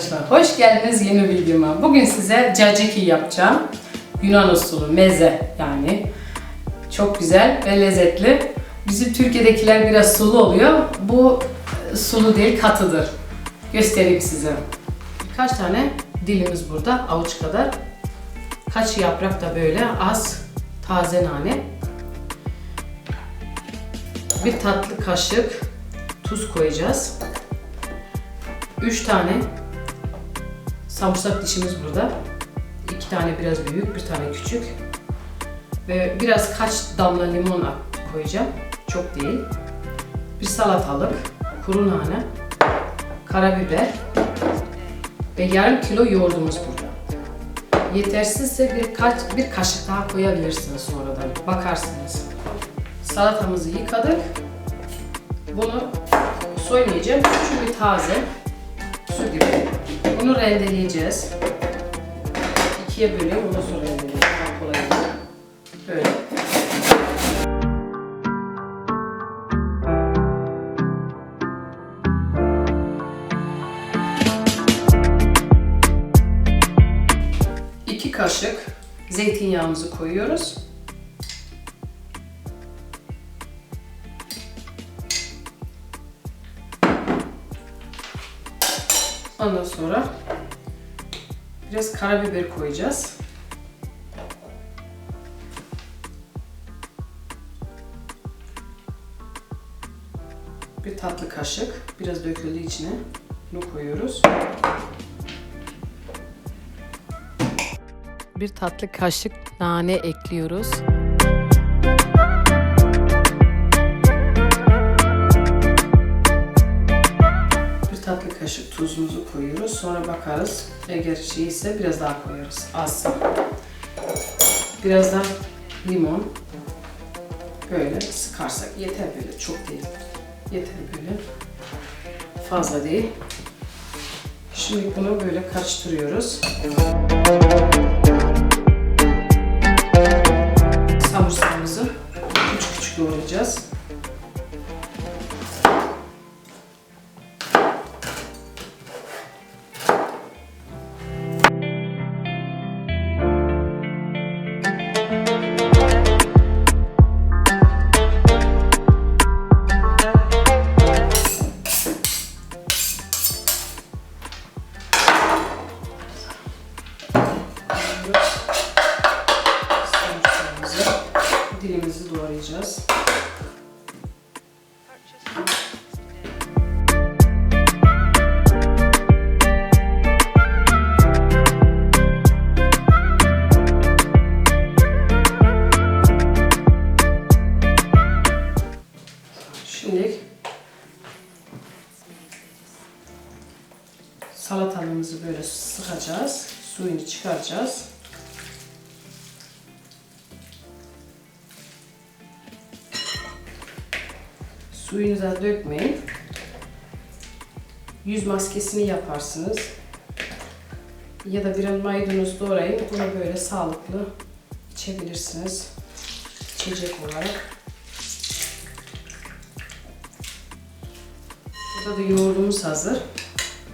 arkadaşlar, hoş geldiniz yeni videoma. Bugün size caciki yapacağım. Yunan usulü, meze yani. Çok güzel ve lezzetli. Bizim Türkiye'dekiler biraz sulu oluyor. Bu e, sulu değil, katıdır. Göstereyim size. Birkaç tane dilimiz burada, avuç kadar. Kaç yaprak da böyle az taze nane. Bir tatlı kaşık tuz koyacağız. 3 tane samırsak dişimiz burada. 2 tane biraz büyük, bir tane küçük. Ve biraz kaç damla limon koyacağım. Çok değil. Bir salatalık, kuru nane, karabiber ve yarım kilo yoğurdumuz burada. Yetersizse bir, kaç, bir kaşık daha koyabilirsiniz sonradan. Bakarsınız. Salatamızı yıkadık. Bunu soymayacağım çünkü taze su gibi. Bunu rendeleyeceğiz. İkiye böleyim, ondan sonra rendeleyeceğim. Kolay. Böyle. İki kaşık zeytinyağımızı koyuyoruz. Ondan sonra biraz karabiber koyacağız. Bir tatlı kaşık, biraz döküldü içine. Bunu koyuyoruz. Bir tatlı kaşık nane ekliyoruz. Koyuyoruz. Sonra bakarız. Eğer şey ise biraz daha koyarız. Az. Biraz da limon. Böyle sıkarsak yeter böyle. Çok değil. Yeter böyle. Fazla değil. Şimdi bunu böyle karıştırıyoruz. Samırsağımızı böyle sıkacağız. Suyunu çıkaracağız. Suyunu da dökmeyin. Yüz maskesini yaparsınız. Ya da bir maydanoz doğrayın. Bunu böyle sağlıklı içebilirsiniz. İçecek olarak. Burada da yoğurdumuz hazır.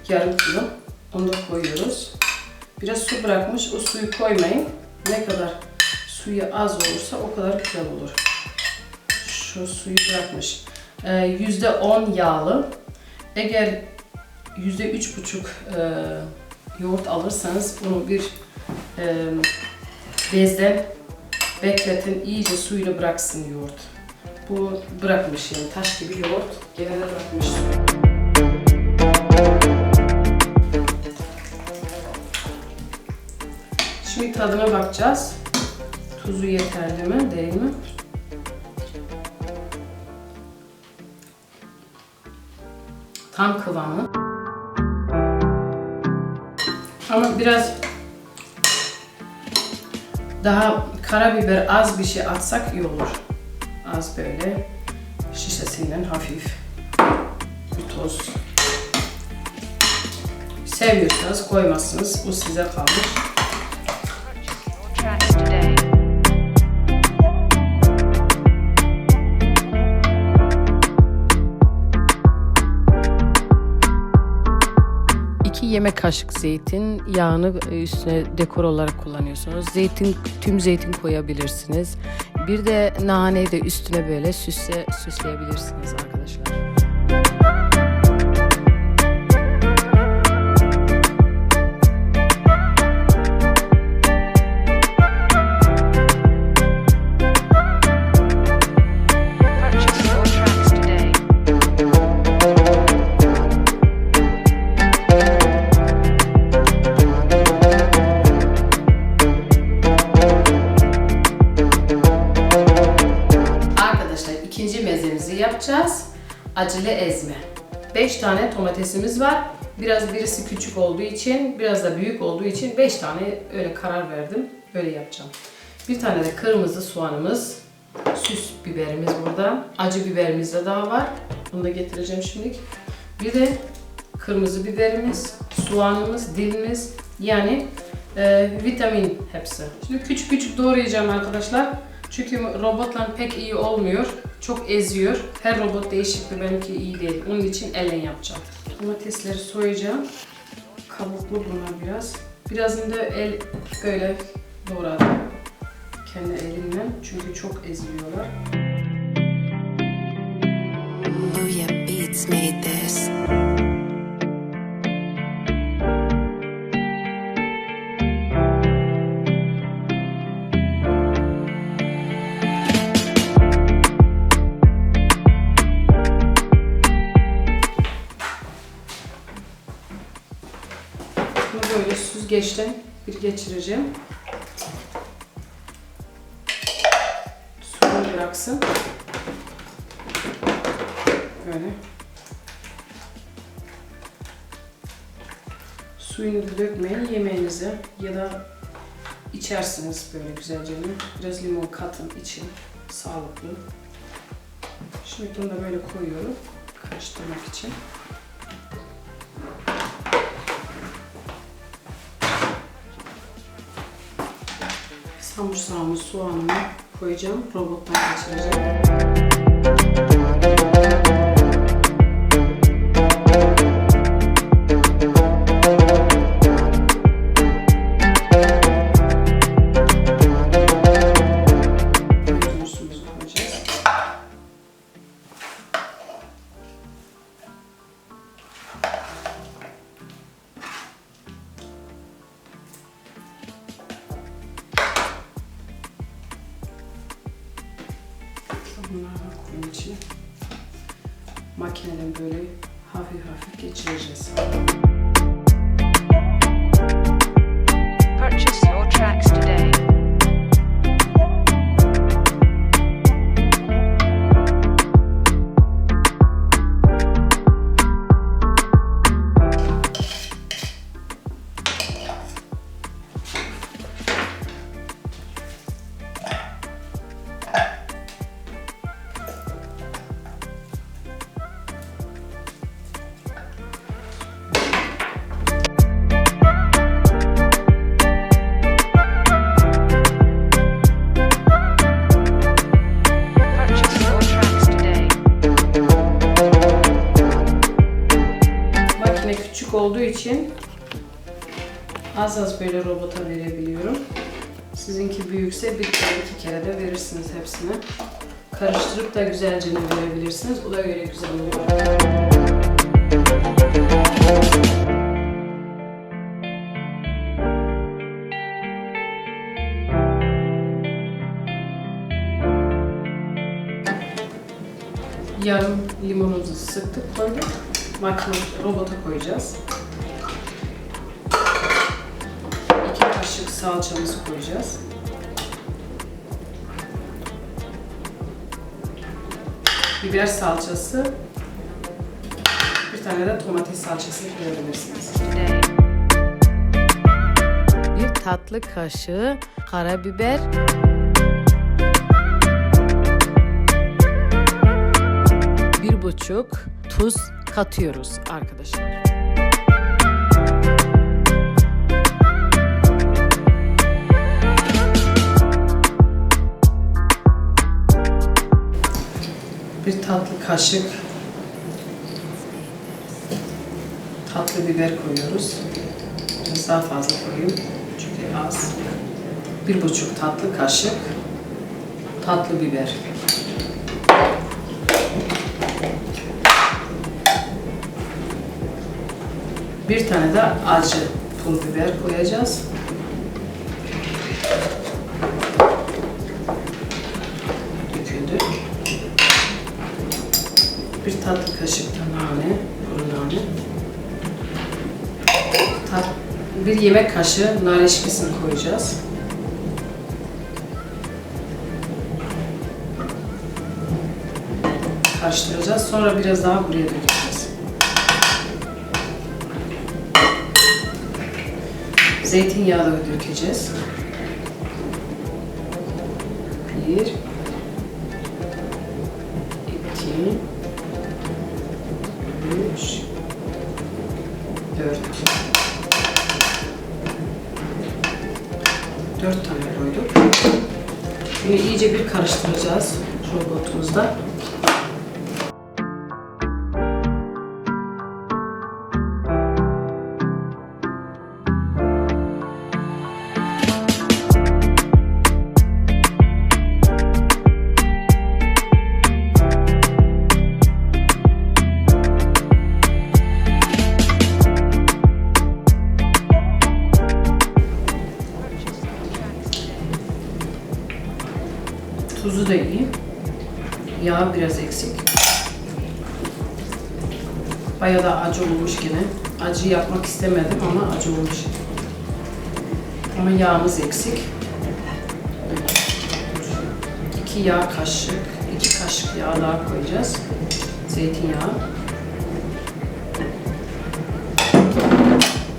Yarım kilo. Onu da koyuyoruz. Biraz su bırakmış. O suyu koymayın. Ne kadar suyu az olursa o kadar güzel olur. Şu suyu bırakmış. Ee, Yüzde on yağlı. Eğer yüzde üç buçuk e, yoğurt alırsanız bunu bir e, bezden bekletin. iyice suyunu bıraksın yoğurt. Bu bırakmış yani taş gibi yoğurt. Gene de bırakmış. Şimdi tadına bakacağız. Tuzu yeterli mi, değil mi? Tam kıvamı. Ama biraz daha karabiber az bir şey atsak iyi olur. Az böyle şişesinden hafif bir toz. Sevmiyorsanız koymazsınız. Bu size kalmış. Yemek kaşık zeytin yağını e, üstüne dekor olarak kullanıyorsunuz. Zeytin tüm zeytin koyabilirsiniz. Bir de naneyi de üstüne böyle süsle süsleyebilirsiniz arkadaşlar. Yapacağız. Acılı ezme. 5 tane domatesimiz var. Biraz birisi küçük olduğu için, biraz da büyük olduğu için 5 tane öyle karar verdim. Böyle yapacağım. Bir tane de kırmızı soğanımız, süs biberimiz burada. Acı biberimiz de daha var. Bunu da getireceğim şimdi. Bir de kırmızı biberimiz, soğanımız, dilimiz yani e, vitamin hepsi. Şimdi küçük küçük doğrayacağım arkadaşlar. Çünkü robotla pek iyi olmuyor. Çok eziyor. Her robot değişikti benimki iyi değil. Onun için elle yapacağım. Domatesleri soyacağım. Kabuklu bunlar biraz. Birazını da el böyle doğradım. Kendi elimle. Çünkü çok yeah, beats made geçireceğim. Suyunu bıraksın. Böyle. Suyunu dökmeyin yemeğinize ya da içersiniz böyle güzelce. Biraz limon katın için sağlıklı. Şimdi bunu da böyle koyuyorum karıştırmak için. Sambursağımı, soğanımı koyacağım. Robottan geçireceğim. İçin az az böyle robota verebiliyorum. Sizinki büyükse bir kere iki kere de verirsiniz hepsini. Karıştırıp da güzelce verebilirsiniz. O da öyle güzel oluyor. Yarım limonumuzu sıktık koyduk. Makine robota koyacağız. Salçamızı koyacağız. Biber salçası. Bir tane de domates salçası koyabilirsiniz. Bir tatlı kaşığı karabiber. Bir buçuk tuz katıyoruz arkadaşlar. Bir tatlı kaşık tatlı biber koyuyoruz. Biraz daha fazla koyayım. Çünkü az. Bir buçuk tatlı kaşık tatlı biber. Bir tane de acı pul biber koyacağız. Bir yemek kaşığı nar eşkisini koyacağız. Karıştıracağız. Sonra biraz daha buraya dökeceğiz. Zeytinyağı da dökeceğiz. Bir, iki, iyice bir karıştıracağız robotumuzda. Yağ biraz eksik. Bayağı da acı olmuş gene. Acı yapmak istemedim ama acı olmuş. Ama yağımız eksik. İki yağ kaşık, iki kaşık yağ daha koyacağız. Zeytinyağı.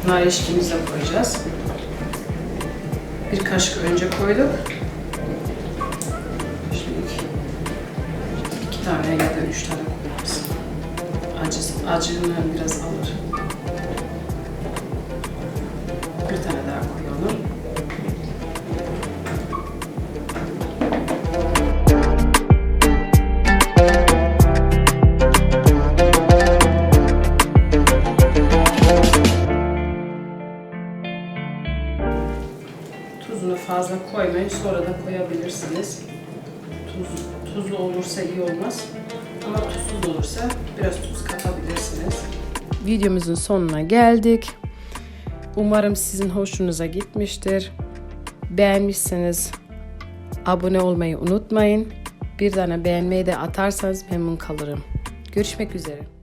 Nar eşkimizi koyacağız. Bir kaşık önce koyduk. Tane ya da üç tane koyarız. Acı, acını biraz alır. Bir tane daha koyalım. Tuzunu fazla koymayın, sonra da koyabilirsiniz. Tuz, tuzlu olursa iyi olmaz. Ama tuzsuz olursa biraz tuz katabilirsiniz. Videomuzun sonuna geldik. Umarım sizin hoşunuza gitmiştir. Beğenmişseniz abone olmayı unutmayın. Bir tane beğenmeyi de atarsanız memnun kalırım. Görüşmek üzere.